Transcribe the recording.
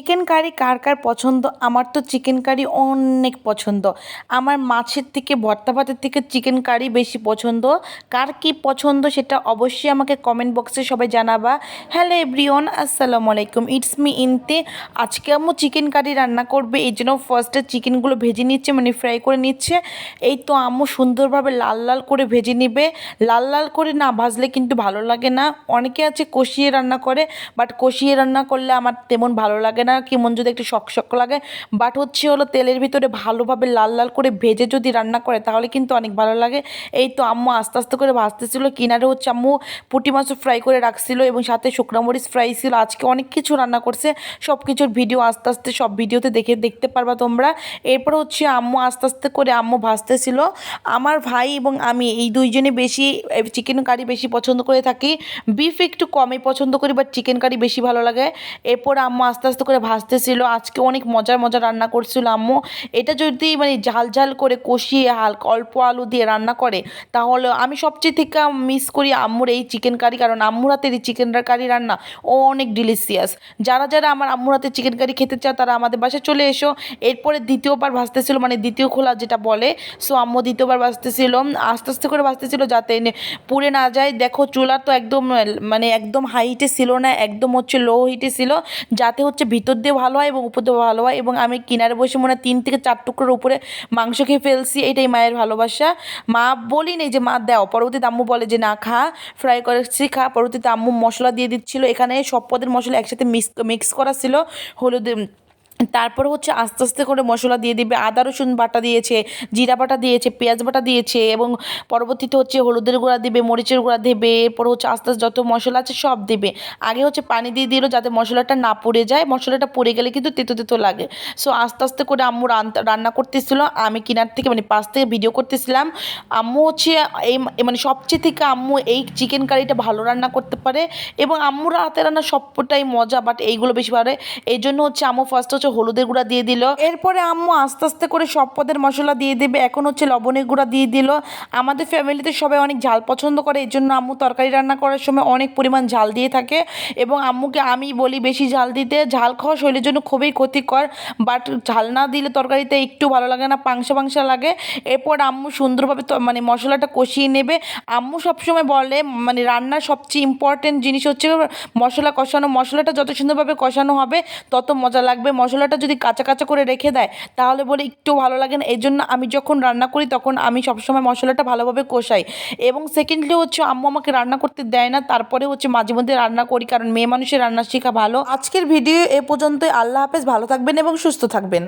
Chicken curry কার কার পছন্দ? আমার তো চিকেন কারি অনেক পছন্দ। আমার মাছের থেকে, ভর্তা ভাতের থেকে চিকেন কারি বেশি পছন্দ। কার কী পছন্দ সেটা অবশ্যই আমাকে কমেন্ট বক্সে সবাই জানাবা। হ্যালো এভরিওয়ান আসসালামু আলাইকুম। ইটস মি ইনতে আজকে আম্মু চিকেন কারি রান্না করবে, এই জন্য ফার্স্টে চিকেনগুলো ভেজে নিচ্ছে মানে ফ্রাই করে নিচ্ছে। এই তো আম্মু সুন্দরভাবে লাল লাল করে ভেজে নিবে। লাল লাল করে না ভাজলে কিন্তু ভালো লাগে না। অনেকে আছে কষিয়ে রান্না করে বাট কষিয়ে রান্না করলে আমার তেমন ভালো লাগে না। কেমন যদি একটু শক শক লাগে। বাট হচ্ছে হলো তেলের ভিতরে ভালোভাবে লাল লাল করে ভেজে যদি রান্না করে, তাহলে কিন্তু অনেক ভালো লাগে। এই তো আম্মু আস্তে আস্তে করে ভাজতেছিল, কিনারে হচ্ছে আম্মু পুঁটি মাছও ফ্রাই করে রাখছিল এবং সাথে শুকনো মরিচ ফ্রাই ছিল। আজকে অনেক কিছু রান্না করছে সব কিছুর ভিডিও আস্তে আস্তে, সব ভিডিওতে দেখে, দেখতে পারবা তোমরা। এরপর হচ্ছে আম্মু আস্তে আস্তে করে আম্মু ভাজতেছিল। আমার ভাই এবং আমি, এই দুইজনে বেশি চিকেন কারি বেশি পছন্দ করে থাকি। বিফ একটু কমই পছন্দ করি বাট চিকেন কারি বেশি ভালো লাগে। এরপর আম্মু আস্তে আস্তে করে ভাজতেছিল, আজকে অনেক মজার মজার রান্না করছিল আম্মু। এটা যদি মানে ঝাল ঝাল করে কষিয়ে হালকা অল্প আলু দিয়ে রান্না করে, তাহলে আমি সবচেয়ে থেকে মিস করি আম্মুর এই চিকেন কারি কারণ আম্মুর হাতের এই চিকেন কারি রান্না, ও অনেক ডিলিশিয়াস যারা যারা আমার আম্মুর হাতে চিকেন কারি খেতে চায়, তারা আমাদের বাসায় চলে এসো। এরপরে দ্বিতীয়বার ভাজতেছিল মানে দ্বিতীয় খোলা যেটা বলে, সো আম্মু দ্বিতীয়বার ভাজতেছিল, আস্তে আস্তে করে ভাজতেছিল যাতে পুড়ে না যায়। দেখো চুলা তো একদম মানে একদম হাইটে ছিল না, একদম হচ্ছে লো হিটে ছিল, যাতে হচ্ছে ভিতর দিয়ে ভালো হয় এবং উপর দিয়ে ভালো হয় এবং আমি কিনারে বসে মনে হয় তিন থেকে চার টুকরোর উপরে মাংস খেয়ে ফেলছি, এটাই মায়ের ভালোবাসা। মা বলি নেই যে, মা, দাও। পরবর্তী তাম্মু বলে যে, না, খা। ফ্রাই করেছি, খা। পরবর্তী তাম্মু মশলা দিয়ে দিচ্ছিল। এখানে সব পদের মশলা একসাথে মিক্স মিক্স করা ছিল। হলুদ তারপর হচ্ছে আস্তে আস্তে করে মশলা দিয়ে দিবে, আদা, রসুন বাটা দিয়েছে, জিরা বাটা দিয়েছে, পেঁয়াজ বাটা দিয়েছে এবং পরবর্তীতে হচ্ছে হলুদের গুঁড়া দিবে, মরিচের গুঁড়া দেবে, এরপর হচ্ছে আস্তে আস্তে যত মশলা আছে সব দেবে। আগে হচ্ছে পানি দিয়ে দিল যাতে মশলাটা না পড়ে যায়, মশলাটা পড়ে গেলে কিন্তু তেতো তেতো লাগে। সো আস্তে আস্তে করে আম্মু রান- রান্না করতেছিল, আমি কিনার থেকে মানে পাশ থেকে ভিডিও করতেছিলাম। আম্মু হচ্ছে এই মানে সবচেয়ে থেকে আম্মু এই চিকেন কারিটা ভালো রান্না করতে পারে এবং আম্মুর হাতে রান্না সবটাই মজা বাট এইগুলো বেশি পারে এই জন্য হচ্ছে আম্মু ফার্স্ট হচ্ছে হলুদের গুঁড়া দিয়ে দিল। এরপরে আম্মু আস্তে আস্তে করে সব পদের মশলা দিয়ে দেবে। এখন হচ্ছে লবণের গুঁড়া দিয়ে দিল। আমাদের ফ্যামিলিতে সবাই অনেক ঝাল পছন্দ করে, এই জন্য আম্মু তরকারি রান্না করার সময় অনেক পরিমাণ ঝাল দিয়ে থাকে এবং আম্মুকে আমি বলি বেশি ঝাল দিতে। ঝাল খাওয়া শরীরের জন্য খুবই ক্ষতিকর বাট ঝাল না দিলে তরকারিতে একটু ভালো লাগে না পাংসা পাংসা লাগে। এরপর আম্মু সুন্দরভাবে মানে মশলাটা কষিয়ে নেবে। আম্মু সবসময় বলে মানে রান্নার সবচেয়ে ইম্পর্টেন্ট জিনিস হচ্ছে মশলা কষানো। মশলাটা যত সুন্দরভাবে কষানো হবে, তত মজা লাগবে। মশলাটা যদি কাঁচা কাঁচা করে রেখে দেয়, তাহলে বলে একটু ভালো লাগে না। এই জন্য আমি যখন রান্না করি, তখন আমি সবসময় মশলাটা ভালোভাবে কষাই। এবং সেকেন্ডলি হচ্ছে আম্মু আমাকে রান্না করতে দেয় না, তারপরে হচ্ছে মাঝে মধ্যে রান্না করি, কারণ মেয়ে মানুষের রান্না শেখা ভালো। আজকের ভিডিও এ পর্যন্ত আল্লাহ হাফেজ, ভালো থাকবেন এবং সুস্থ থাকবেন।